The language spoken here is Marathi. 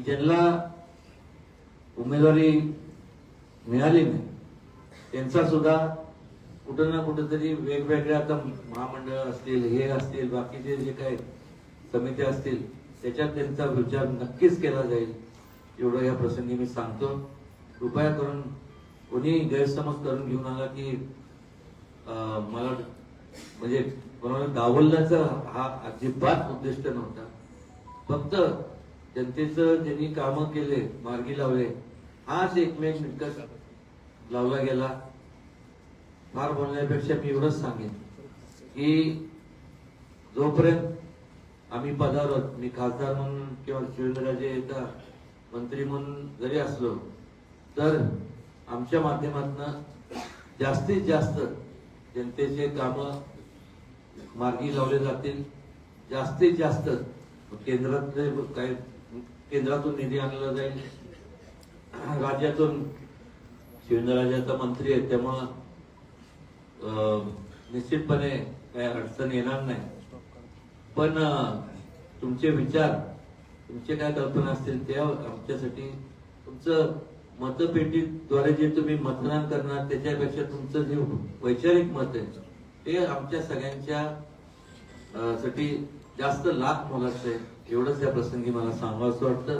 की ज्यांना उमेदवारी मिळाली नाही त्यांचा सुद्धा कुठं ना कुठंतरी वेगवेगळ्या आता महामंडळ असतील हे असतील बाकीचे जे काही समित्या असतील त्याच्यात त्यांचा विचार नक्कीच केला जाईल. एवढं या प्रसंगी मी सांगतो. कृपया करून कोणी गैरसमज करून घेऊन आला की मला म्हणजे कोणाला डावलण्याचा हा अजिबात उद्दिष्ट नव्हता. फक्त जनतेचं ज्यांनी कामं केले मार्गी लावले हाच एकमेक मिटकत लावला गेला. फार बोलण्यापेक्षा मी एवढंच सांगेन की जोपर्यंत आम्ही पदावर आहोत, मी खासदार म्हणून किंवा शिवेंद्रराजे येता मंत्री म्हणून जरी असलो तर आमच्या माध्यमातून जास्तीत जास्त जनतेचे कामं मार्गी लावले जातील. जास्तीत जास्त केंद्रातले काही केंद्रातून निधी आणला जाईल. राज्यातून शिवेंद्रराजाचा मंत्री आहे त्यामुळं निश्चितपणे काही अडचण येणार नाही. पण तुमचे विचार तुमचे काय कल्पना असतील त्या आमच्यासाठी तुमचं मतपेटीद्वारे जे तुम्ही मतदान करणार त्याच्यापेक्षा तुमचं जे वैचारिक मत आहे ते आमच्या सगळ्यांच्या साठी जास्त लाभ मोलाचं आहे एवढंच या प्रसंगी मला सांगावं असं वाटतं.